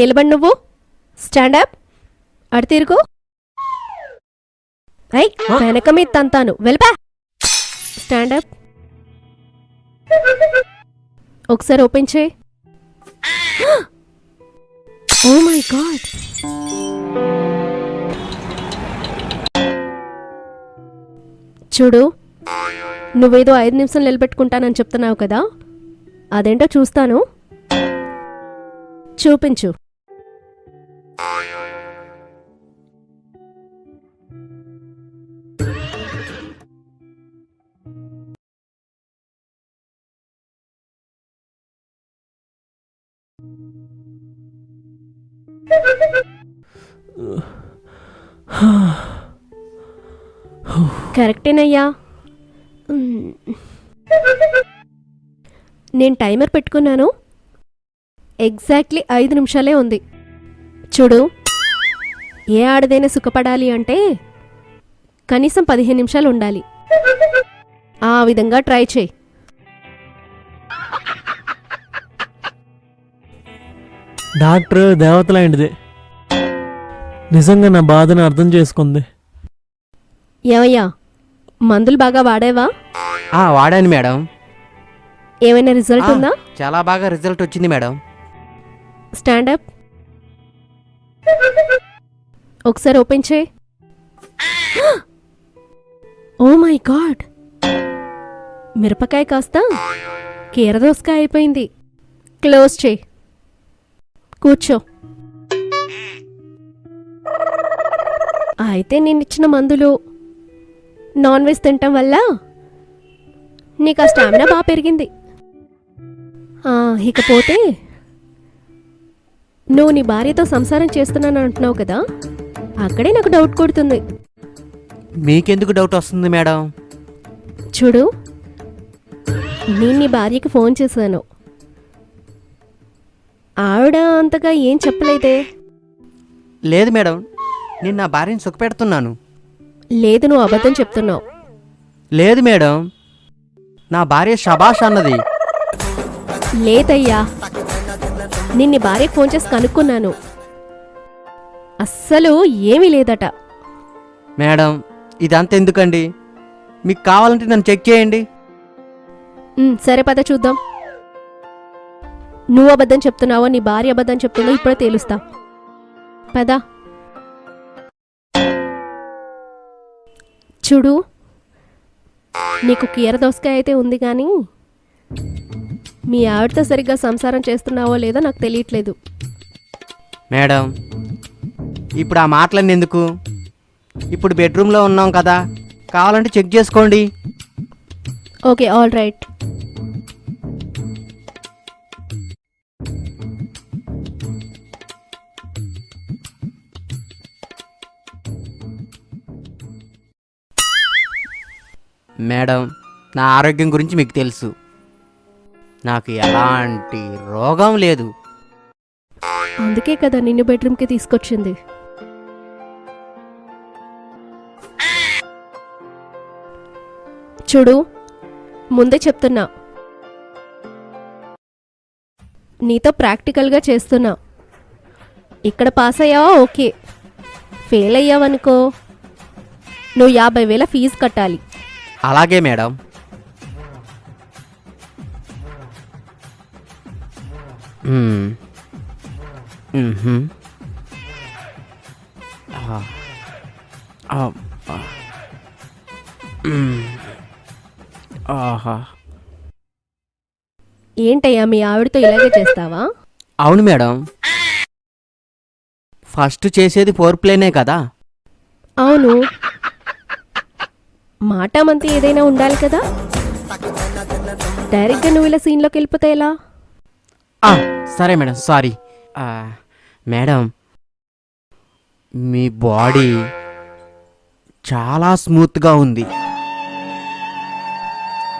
నిలబడి నువ్వు. స్టాండప్ అడు తిరుగు. అయ్ వెనక మీద తంతాను. వెళ్ళపా. స్టాండప్ ఒకసారి ఓపెన్ చేయి. ఓ మై గాడ్ చూడు నువ్వేదో ఐదు నిమిషం నిలబెట్టుకుంటానని చెప్తున్నావు కదా. అదేంటో చూస్తాను. చూపించు. కరెక్టేనయ్యా. నేను టైమర్ పెట్టుకున్నాను. ఎగ్జాక్ట్లీ ఐదు నిమిషాలే ఉంది. చూడు ఏ ఆడదైనా సుఖపడాలి అంటే కనీసం పదిహేను నిమిషాలు ఉండాలి. ఆ విధంగా ట్రై చేయి. డాక్టర్ దేవతలాంటిది నిజంగా నా బాధను అర్థం చేసుకుంది. ఏమయ్యా మందులు బాగా వాడేవా? ఆ, వాడాను మేడం. ఏమైనా రిజల్ట్ ఉందా? చాలా బాగా రిజల్ట్ వచ్చింది మేడం. స్టాండప్ ఒకసారి ఓపెన్ చేయి. ఓ మై గాడ్ మిరపకాయ కాస్త కీరదోసకాయ అయిపోయింది. క్లోజ్ చేయి. కూర్చో. అయితే నేను ఇచ్చిన మందులు నాన్ వెజ్ తినటం వల్ల నీకు ఆ స్టామినా బాగా పెరిగింది. ఇకపోతే నువ్వు నీ భార్యతో సంసారం చేస్తున్నాను అంటున్నావు కదా అక్కడే నాకు డౌట్ కొడుతుంది. మీకెందుకు డౌట్ వస్తుంది మేడం? చూడు నేను నీ భార్యకి ఫోన్ చేశాను. ఆవిడ అంతగా ఏం చెప్పలేదే? లేదు మేడం నేను నా భార్యని సుఖపెడుతున్నాను. లేదు నువ్వు అబద్ధం చెప్తున్నావు. లేదు మేడం నా భార్య షబాష్ అన్నది. లేదయ్యా నేను నీ భార్యకి ఫోన్ చేసి కనుక్కున్నాను. అస్సలు ఏమీ లేదట. మేడం ఇదంతా ఎందుకండి? మీకు కావాలంటే నన్ను చెక్ చేయండి. ఉమ్, సరే పద చూద్దాం. నువ్వు అబద్ధం చెప్తున్నావో నీ భార్య అబద్ధం చెప్తుందో ఇప్పుడే తేలుస్తా. పద. చూడు నీకు కీర దోసకాయ అయితే ఉంది కానీ మీ ఆవిడతో సరిగ్గా సంసారం చేస్తున్నావో లేదో నాకు తెలియట్లేదు. మేడం ఇప్పుడు ఆ మాటలన్నీ ఎందుకు? ఇప్పుడు బెడ్రూమ్లో ఉన్నాం కదా కావాలంటే చెక్ చేసుకోండి. Okay all right. మేడం నా ఆరోగ్యం గురించి మీకు తెలుసు. నాకు ఎలాంటి రోగం లేదు. అందుకే కదా నిన్ను బెడ్రూమ్కి తీసుకొచ్చింది. చూడు ముందే చెప్తున్నా. నీతో ప్రాక్టికల్గా చేస్తున్నా. ఇక్కడ పాస్ అయ్యావా? ఓకే. ఫెయిల్ అయ్యావనుకో. నువ్వు యాభై వేల ఫీజు కట్టాలి. అలాగే మేడం. ఆహా. ఏంటయ్యా మీ ఆవిడతో ఇలాగే చేస్తావా? అవును మేడం. ఫస్ట్ చేసేది ఫోర్ ప్లేనే కదా. అవును. మాట మంతి ఏదైనా ఉండాలి కదా? డైరెక్ట్గా నువ్వు ఇలా సీన్లోకి వెళ్ళిపోతే ఎలా? సరే మేడం సారీ. మేడం మీ బాడీ చాలా స్మూత్గా ఉంది.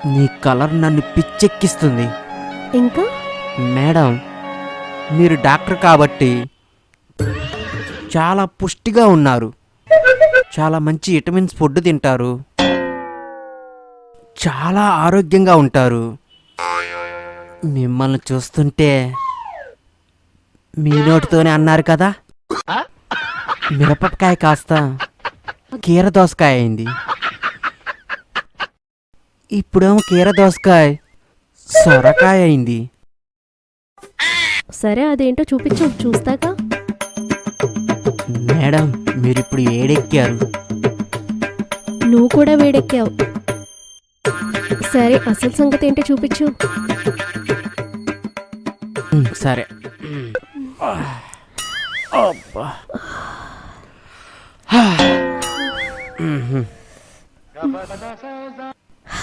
నీ కలర్ నన్ను పిచ్చెక్కిస్తుంది. ఇంకా? మేడం మీరు డాక్టర్ కాబట్టి చాలా పుష్టిగా ఉన్నారు. చాలా మంచి విటమిన్స్ ఫుడ్ తింటారు. చాలా ఆరోగ్యంగా ఉంటారు. మిమ్మల్ని చూస్తుంటే మీ నోటితోనే అన్నారు కదా? మిరపకాయ కాస్త కీర దోసకాయ అయింది. ఇప్పుడేమో కీర దోసకాయ సొరకాయ అయింది. సరే అదేంటో చూపించు చూస్తాగా? మేడం మీరిప్పుడు ఏడెక్కారు. నువ్వు కూడా వేడెక్కావు. సరే అసలు సంగతి ఏంటో చూపించు. సరే.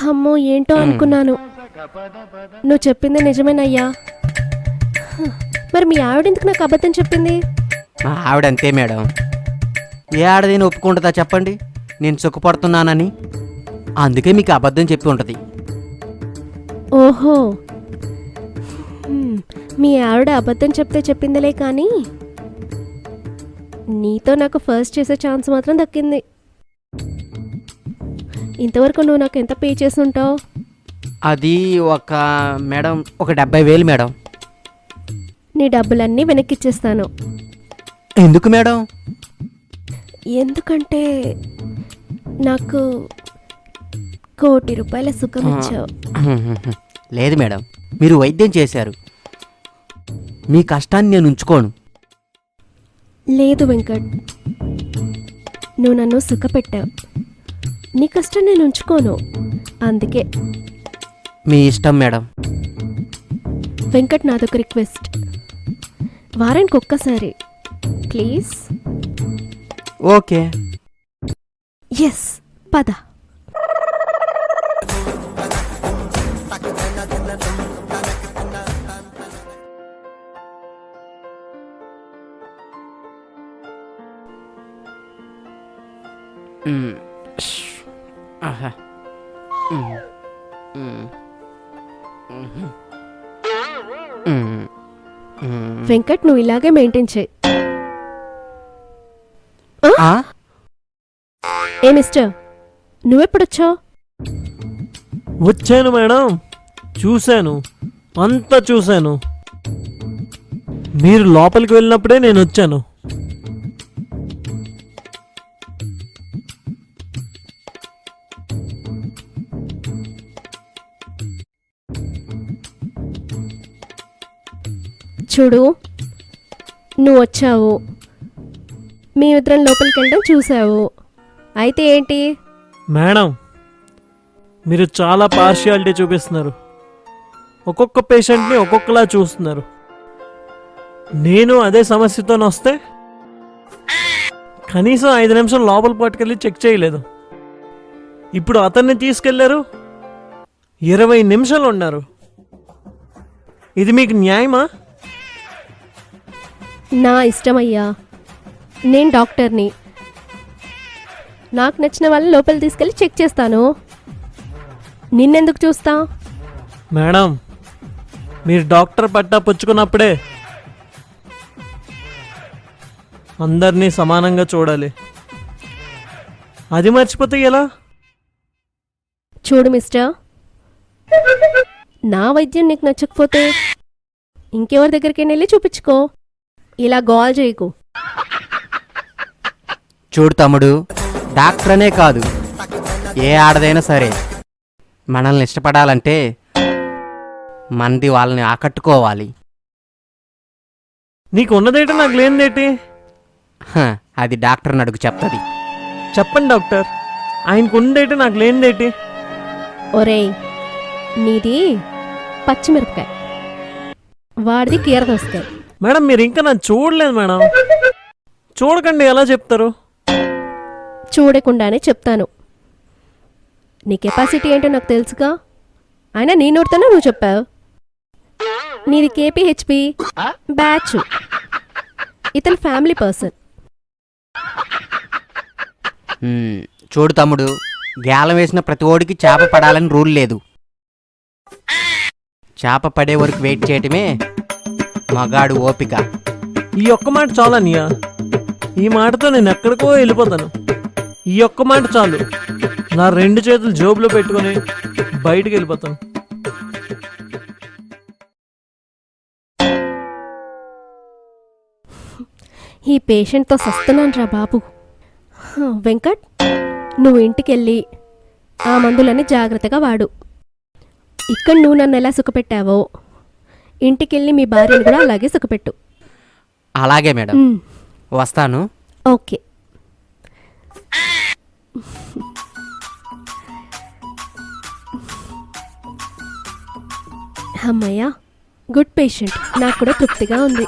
అమ్మో ఏంటో అనుకున్నాను. నువ్వు చెప్పింది నిజమేనయ్యా. మరి మీ ఆవిడ ఎందుకు నాకు అబద్ధం చెప్పింది? మా ఆవిడ అంతే మేడం. ఏ ఆడదైనా ఒప్పుకుంటుందా చెప్పండి? నేను సుఖపడుతున్నానని. అందుకే మీకు అబద్ధం చెప్పి ఉంటుంది. ఓహో. మీ ఆవిడ అబద్ధం చెప్తే చెప్పిందిలే కానీ నీతో నాకు ఫస్ట్ చేసే ఛాన్స్ మాత్రం దక్కింది. ఇంతవరకు నువ్వు నాకు ఎంత పే చేసి ఉంటావు అది ఒక మేడం ఒక డెబ్బై వేలు మేడం. నీ డబ్బులన్నీ వెనక్కిచ్చేస్తాను. ఎందుకు మేడం? ఎందుకంటే నాకు కోటి రూపాయల సుఖం ఇచ్చావు. లేదు మేడం మీరు వైద్యం చేశారు. మీ కష్టాన్ని నేను ఉంచుకోను. లేదు వెంకట్ నువ్వు నన్ను సుఖపెట్టావు. నీ కష్టం నేను ఉంచుకోను. అందుకే. మీ ఇష్టం మేడం. వెంకట్ నాదొక రిక్వెస్ట్. వారానికి ఒక్కసారి ప్లీజ్. ఓకే. ఎస్ పద. వెంకట్ నువ్వు ఇలాగే మెయింటైన్ చేయి? ఏ మిస్టర్ నువ్వెప్పుడొచ్చావు? వచ్చాను మేడం. చూశాను. అంతా చూశాను. మీరు లోపలికి వెళ్ళినప్పుడే నేను వచ్చాను చూడు నువ్వు వచ్చావు. మీ ఇద్దరం లోపలికి వెళ్ళడం చూసావు అయితే ఏంటి? మేడం మీరు చాలా పార్షియాలిటీ చూపిస్తున్నారు. ఒక్కొక్క పేషెంట్ని ఒక్కొక్కలా చూస్తున్నారు. నేను అదే సమస్యతో వస్తే కనీసం ఐదు నిమిషం లోపల పట్టుకెళ్ళి చెక్ చేయలేదు. ఇప్పుడు అతన్ని తీసుకెళ్ళారు. ఇరవై నిమిషాలు ఉన్నారు. ఇది మీకు న్యాయమా? నా ఇష్టమయ్యా. నేను డాక్టర్ని. నాకు నచ్చిన వాళ్ళని లోపల తీసుకెళ్ళి చెక్ చేస్తాను. నిన్నెందుకు చూస్తా? మేడం మీరు డాక్టర్ పట్టా పుచ్చుకున్నప్పుడే అందరినీ సమానంగా చూడాలి. అది మర్చిపోతే ఎలా? చూడు మిస్టర్ నా వైద్యం నీకు నచ్చకపోతే ఇంకెవరి దగ్గరికి వెళ్ళి చూపించుకో. ఇలా గోల్ చేయకు. చూడు తమ్ముడు డాక్టర్ అనే కాదు ఏ ఆడదైనా సరే. మనల్ని ఇష్టపడాలంటే మనది వాళ్ళని ఆకట్టుకోవాలి. నీకు ఉన్నదేంటి నాకు లేనిదేంటి? హ, అది డాక్టర్ అడుగు చెప్తుంది. చెప్పండి డాక్టర్. ఆయనకు ఉందేంటి నాకు లేనిదేంటి? ఒరేయ్ నీది పచ్చిమిరపకాయ. వాడిది కీరదోసకాయ. మేడం మీరు ఇంకా నన్ను చూడలేదు మేడం. చూడకండి ఎలా చెప్తారు? చూడకుండానే చెప్తాను. నీ కెపాసిటీ ఏంటో నాకు తెలుసుగా. అయినా నీ నోటితోనే నువ్వు చెప్పావు. నీది కేపీహెచ్పి బ్యాచ్. ఇతను ఫ్యామిలీ పర్సన్. మ్మ్. చూడు తమ్ముడు గేలం వేసిన ప్రతి ఓడికి చేప పడాలని రూల్ లేదు. చేప పడే వరకు వెయిట్ చేయటమే మగాడు ఓపిక. ఈ ఒక్క మాట చాలు అన్నయ్య. ఈ మాటతో నేను ఎక్కడికో వెళ్ళిపోతాను. ఈ ఒక్క మాట చాలు. నా రెండు చేతులు జోబులో పెట్టుకొని బయటికి వెళ్ళిపోతాను ఈ పేషెంట్తో సస్తున్నాను రా బాబు. వెంకట్ నువ్వు ఇంటికెళ్ళి ఆ మందులని జాగ్రత్తగా వాడు. ఇక్కడ నువ్వు నన్ను ఎలా సుఖపెట్టావో ఇంటికెళ్ళి మీ భార్యను కూడా అలాగే సుఖపెట్టు. అలాగే మేడం. వస్తాను. ఓకే. అమ్మయ్యా గుడ్ పేషెంట్. నాకు కూడా తృప్తిగా ఉంది.